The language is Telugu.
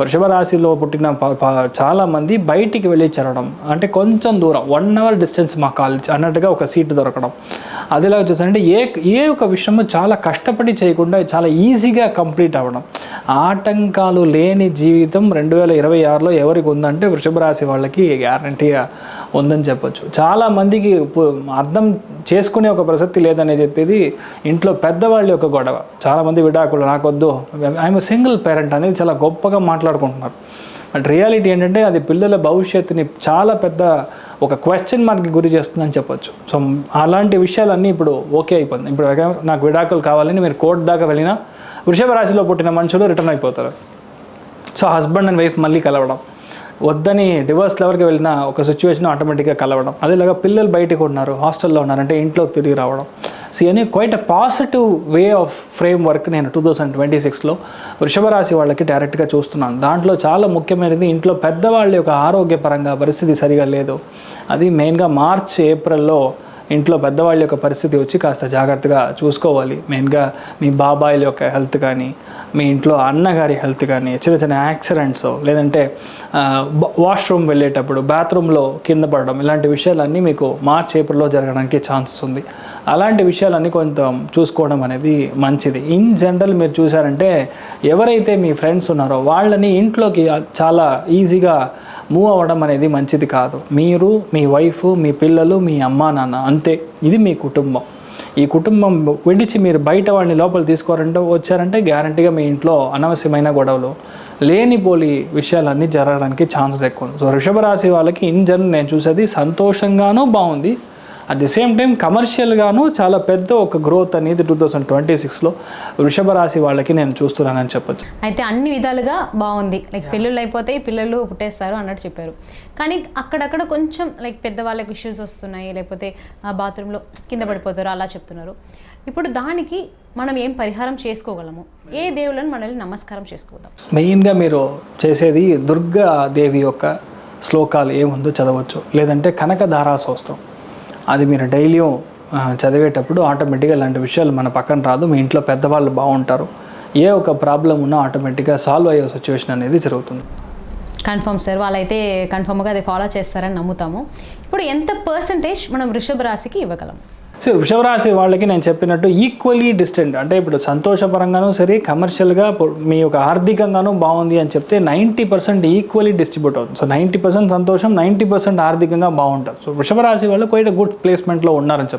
వృషభ రాశిలో పుట్టిన చాలామంది బయటికి వెళ్ళి చేరడం. అంటే కొంచెం దూరం వన్ అవర్ డిస్టెన్స్ మా కాలేజ్ అన్నట్టుగా ఒక సీట్ దొరకడం. అదేలాగా చూసారంటే ఏ ఏ ఒక విషయము చాలా కష్టపడి చేయకుండా చాలా ఈజీగా కంప్లీట్ అవ్వడం. ఆటంకాలు లేని జీవితం రెండు వేల ఇరవై ఆరులో ఎవరికి ఉందంటే వృషభ రాశి వాళ్ళకి గ్యారంటీగా ఉందని చెప్పొచ్చు. చాలామందికి అర్థం చేసుకునే ఒక ప్రసక్తి లేదని చెప్పేది ఇంట్లో పెద్దవాళ్ళ యొక్క గొడవ. చాలామంది విడాకులు నాకొద్దు ఐఎమ్ సింగిల్ పేరెంట్ అనేది చాలా గొప్పగా మాట్లాడుకుంటున్నారు. బట్ రియాలిటీ ఏంటంటే అది పిల్లల భవిష్యత్తుని చాలా పెద్ద ఒక క్వశ్చన్ మార్క్కి గురి చేస్తుందని చెప్పొచ్చు. సో అలాంటి విషయాలన్నీ ఇప్పుడు ఓకే అయిపోతుంది ఇప్పుడు నాకు విడాకులు కావాలని మీరు కోర్టు దాకా వెళ్ళినా వృషభ రాశిలో పుట్టిన మనుషులు రిటర్న్ అయిపోతారు. సో హస్బెండ్ అండ్ వైఫ్ మళ్ళీ కలవడం. వద్దని డివోర్స్ లెవెల్కి వెళ్ళిన ఒక సిచ్యువేషన్ ఆటోమేటిక్గా కలవడం. అదేలాగా పిల్లలు బయటకు ఉన్నారు హాస్టల్లో ఉన్నారంటే ఇంట్లోకి తిరిగి రావడం. సో ఇవన్నీ quite a positive way of framework నేను టూ థౌసండ్ ట్వంటీ సిక్స్లో వృషభ రాశి వాళ్ళకి డైరెక్ట్గా చూస్తున్నాను. దాంట్లో చాలా ముఖ్యమైనది ఇంట్లో పెద్దవాళ్ళ యొక్క ఆరోగ్యపరంగా పరిస్థితి సరిగా లేదు. అది మెయిన్గా మార్చ్ ఏప్రిల్లో ఇంట్లో పెద్దవాళ్ళ యొక్క పరిస్థితి వచ్చి కాస్త జాగ్రత్తగా చూసుకోవాలి. మెయిన్గా మీ బాబాయిల యొక్క హెల్త్ కానీ మీ ఇంట్లో అన్నగారి హెల్త్ కానీ చిన్న చిన్న యాక్సిడెంట్స్ లేదంటే వాష్రూమ్ వెళ్ళేటప్పుడు బాత్రూంలో కింద పడడం ఇలాంటి విషయాలన్నీ మీకు మార్చ్ ఏప్రిల్లో జరగడానికి ఛాన్సెస్ ఉంది. అలాంటి విషయాలన్నీ కొంచెం చూసుకోవడం అనేది మంచిది. ఇన్ జనరల్ మీరు చూసారంటే ఎవరైతే మీ ఫ్రెండ్స్ ఉన్నారో వాళ్ళని ఇంట్లోకి చాలా ఈజీగా మూవ్ అవ్వడం అనేది మంచిది కాదు. మీరు మీ వైఫ్ మీ పిల్లలు మీ అమ్మా నాన్న అంతే. ఇది మీ కుటుంబం. ఈ కుటుంబం విడిచి మీరు బయట వాడిని లోపల తీసుకోవాలంటే వచ్చారంటే గ్యారంటీగా మీ ఇంట్లో అనవసరమైన గొడవలు లేనిపోలి విషయాలన్నీ జరగడానికి ఛాన్సెస్ ఎక్కువ. సో వృషభ రాశి వాళ్ళకి ఇన్ జనరల్ నేను చూసేది సంతోషంగానూ బాగుంది అట్ ది సేమ్ టైం కమర్షియల్గాను చాలా పెద్ద ఒక గ్రోత్ అనేది టూ థౌసండ్ ట్వంటీ సిక్స్లో వృషభ రాశి వాళ్ళకి నేను చూస్తున్నానని చెప్పొచ్చు. అయితే అన్ని విధాలుగా బాగుంది. లైక్ పిల్లలు అయిపోతాయి పిల్లలు పుట్టేస్తారు అన్నట్టు చెప్పారు. కానీ అక్కడక్కడ కొంచెం లైక్ పెద్దవాళ్ళకి ఇష్యూస్ వస్తున్నాయి లేకపోతే ఆ బాత్రూంలో కింద పడిపోతారు అలా చెప్తున్నారు. ఇప్పుడు దానికి మనం ఏం పరిహారం చేసుకోగలము? ఏ దేవుళ్ళని మనల్ని నమస్కారం చేసుకోదాం మెయిన్గా మీరు చేసేది దుర్గా దేవి యొక్క శ్లోకాలు ఏముందో చదవచ్చు. లేదంటే కనకధారా సూస్త్రం అది మీరు డైలీ చదివేటప్పుడు ఆటోమేటిక్గా ఇలాంటి విషయాలు మన పక్కన రాదు మీ ఇంట్లో పెద్దవాళ్ళు బాగుంటారు. ఏ ఒక ప్రాబ్లం ఉన్నా ఆటోమేటిక్గా సాల్వ్ అయ్యే సిచ్యువేషన్ అనేది జరుగుతుంది. కన్ఫర్మ్ సార్ వాళ్ళైతే కన్ఫర్మ్గా అది ఫాలో చేస్తారని నమ్ముతాము. ఇప్పుడు ఎంత పర్సంటేజ్ మనం వృషభ రాశికి ఇవ్వగలం? సో వృషభరాశి వాళ్ళకి నేను చెప్పినట్టు ఈక్వలీ డిస్టెంట్ అంటే ఇప్పుడు సంతోషపరంగానూ సరే కమర్షియల్గా మీ యొక్క ఆర్థికంగానూ బాగుంది అని చెప్తే నైంటీ పర్సెంట్ ఈక్వలీ డిస్ట్రిబ్యూట్ అవుతుంది. సో నైంటీ పర్సెంట్ సంతోషం నైంటీ పర్సెంట్ ఆర్థికంగా బాగుంటుంది. సో వృషభరాశి వాళ్ళు క్వైట్ గుడ్ ప్లేస్మెంట్లో ఉన్నారని చెప్తారు.